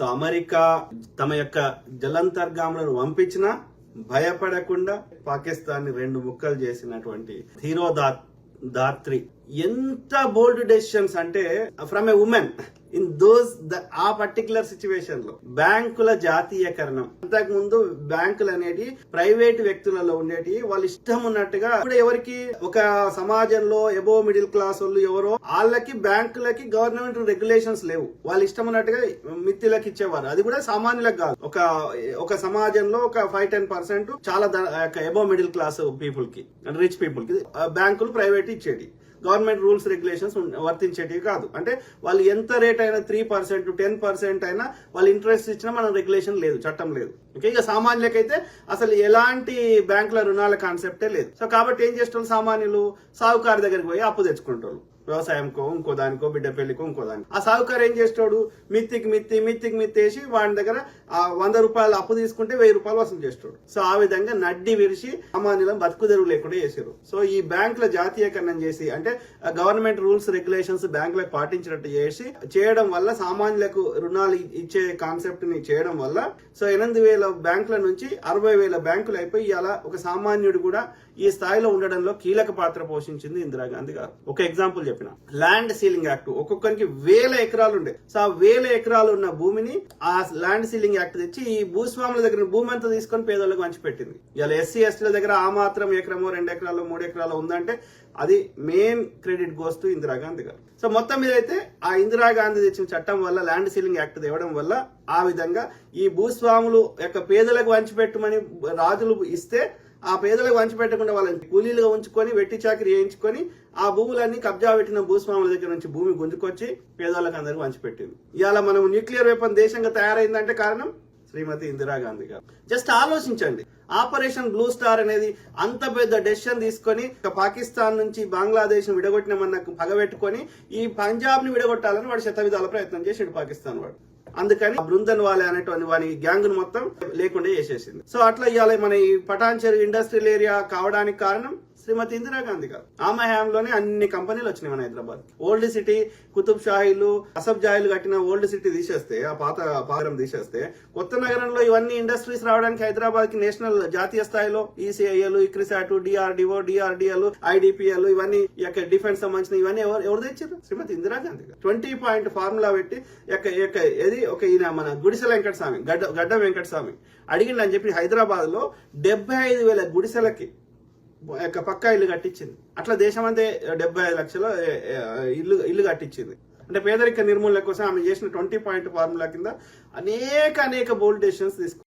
So America తమ యొక్క జలంతర్గాములను పంపించినా భయపడకుండా పాకిస్తాన్ని రెండు ముక్కలు చేసినటువంటి ధీరోదా దాత్రి ఎంత బోల్డ్ డెసిషన్స్ అంటే from a woman in those ఆ పర్టికులర్ సిచ్యువేషన్లో బ్యాంకుల జాతీయకరణం. అంతకు ముందు బ్యాంకులు అనేటి ప్రైవేట్ వ్యక్తులలో ఉండేటి వాళ్ళు ఇష్టం ఉన్నట్టుగా ఇప్పుడు ఎవరికి ఒక సమాజంలో ఎబో మిడిల్ క్లాస్ వాళ్ళు ఎవరో వాళ్ళకి బ్యాంకులకి గవర్నమెంట్ రెగ్యులేషన్స్ లేవు. వాళ్ళు ఇష్టం ఉన్నట్టుగా మిత్తిలకు ఇచ్చేవారు. అది కూడా సామాన్యులకు కాదు. ఒక ఒక సమాజంలో ఒక ఫైవ్ టెన్ పర్సెంట్ చాలా ఎబో మిడిల్ క్లాస్ పీపుల్కి రిచ్ పీపుల్కి uh, బ్యాంకులు ప్రైవేట్ ఇచ్చేది గవర్నమెంట్ రూల్స్ రెగ్యులేషన్స్ వర్తించేటివి కాదు. అంటే వాళ్ళు ఎంత రేట్ అయినా త్రీ పర్సెంట్ టెన్ పర్సెంట్ అయినా వాళ్ళు ఇంట్రెస్ట్ ఇచ్చినా మనం రెగ్యులేషన్ లేదు చట్టం లేదు. ఓకే ఇక సామాన్యులకైతే అసలు ఎలాంటి బ్యాంకుల రుణాల కాన్సెప్టే లేదు. సో కాబట్టి ఏం చేస్తారు సామాన్యులు? సాహుకారు దగ్గరికి పోయి అప్పు తెచ్చుకుంటారు వ్యవసాయంకో ఇంకో దానికో బిడ్డ పెళ్ళికో ఇంకో దానికి. ఆ సాహుకారు ఏం చేస్తాడు మిత్తికి మిత్తి మిత్తికి మిత్తి వేసి వాడి దగ్గర ఆ వంద రూపాయలు అప్పు తీసుకుంటే వెయ్యి రూపాయలు వసూలు చేస్తాడు సో ఆ విధంగా నడ్డి విరిచి సామాన్యులం బతుకు తెరువు లేకుండా చేశారు సో ఈ బ్యాంకుల జాతీయకరణం చేసి అంటే గవర్నమెంట్ రూల్స్ రెగ్యులేషన్స్ బ్యాంకులకు పాటించినట్టు చేసి చేయడం వల్ల సామాన్యులకు రుణాలు ఇచ్చే కాన్సెప్ట్ని చేయడం వల్ల సో ఎనిమిది వేల బ్యాంకుల నుంచి అరవై వేల బ్యాంకులు అయిపోయి అలా ఒక సామాన్యుడు కూడా ఈ స్థాయిలో ఉండడంలో కీలక పాత్ర పోషించింది ఇందిరాగాంధీ గారు. ఒక ఎగ్జాంపుల్ చెప్పిన. ల్యాండ్ సీలింగ్ యాక్ట్ ఒక్కొక్కరికి వేల ఎకరాలు ఉండే. సో ఆ వేల ఎకరాలు ఉన్న భూమిని ఆ ల్యాండ్ సీలింగ్ యాక్ట్ తెచ్చి ఈ భూస్వాముల దగ్గర భూమి అంతా తీసుకొని పేదలకు పంచిపెట్టింది. ఇలా ఎస్సీ ఎస్టీల దగ్గర ఆ మాత్రం ఎకరమో రెండు ఎకరాలు మూడు ఎకరాలు ఉందంటే అది మెయిన్ క్రెడిట్ గోస్ ఇందిరాగాంధీ గారు. సో మొత్తం మీద అయితే ఆ ఇందిరాగాంధీ తెచ్చిన చట్టం వల్ల ల్యాండ్ సీలింగ్ యాక్ట్ తేవడం వల్ల ఆ విధంగా ఈ భూస్వాములు యొక్క పేదలకు పంచిపెట్టమని రాజులు ఇస్తే ఆ పేదలకు పంచిపెట్టకుండా వాళ్ళని కూలీలుగా ఉంచుకొని వెట్టి చాకరీ చేయించుకొని ఆ భూములన్నీ కబ్జా పెట్టిన భూస్వాముల దగ్గర నుంచి భూమి గుంజుకొచ్చి పేదవాళ్ళకి అందరికి పంచిపెట్టింది ఇవాళ మనం న్యూక్లియర్ వెపన్ దేశంగా తయారైందంటే కారణం శ్రీమతి ఇందిరాగాంధీ గారు. జస్ట్ ఆలోచించండి. ఆపరేషన్ బ్లూ స్టార్ అనేది అంత పెద్ద డెసిషన్ తీసుకొని పాకిస్తాన్ నుంచి బంగ్లాదేశ్ విడగొట్టినామన్న పగబెట్టుకొని ఈ పంజాబ్ని విడగొట్టాలని వాడు శతవిధాల ప్రయత్నం చేసాడు పాకిస్తాన్ వాడు. అందుకని బృందన్ వాలే అనేటువంటి వాని గ్యాంగ్ను మొత్తం లేకుండా చేసేసింది సో అట్లా ఇవాళ మన ఈ పటాన్చెరు ఇండస్ట్రియల్ ఏరియా కావడానికి కారణం శ్రీమతి ఇందిరాగాంధీ గారు. ఆమె హయాంలోనే అన్ని కంపెనీలు వచ్చినాయి మన హైదరాబాద్. ఓల్డ్ సిటీ కుతుబ్ షాహీలు అసబ్ జాయిలు కట్టిన ఓల్డ్ సిటీ తీసేస్తే ఆ పాత పాదరం తీసేస్తే కొత్త నగరంలో ఇవన్నీ ఇండస్ట్రీస్ రావడానికి హైదరాబాద్కి నేషనల్ జాతీయ స్థాయిలో ECIL ICRISAT DRDO DRDL IDPL ఇవన్నీ ఈ యొక్క డిఫెన్స్ సంబంధించిన ఇవన్నీ ఎవరు ఎవరు తెచ్చారు శ్రీమతి ఇందిరాగాంధీ గారు. ట్వంటీ పాయింట్ ఫార్ములా పెట్టి యొక్క యొక్క ఏది? ఒక ఈయన మన గుడిసెల వెంకటస్వామి గడ్డ గడ్డ వెంకట స్వామి అడిగిండని చెప్పి హైదరాబాద్లో డెబ్బై ఐదు వేల గుడిసెలకి యొక్క పక్క ఇల్లు కట్టించింది. అట్లా దేశం అంతే డెబ్బై ఐదు లక్షల ఇల్లు ఇల్లు కట్టించింది. అంటే పేదరిక నిర్మూలన కోసం ఆమె చేసిన ట్వంటీ పాయింట్ ఫార్ములా కింద అనేక అనేక బోల్డ్ డెసిషన్స్ తీసుకు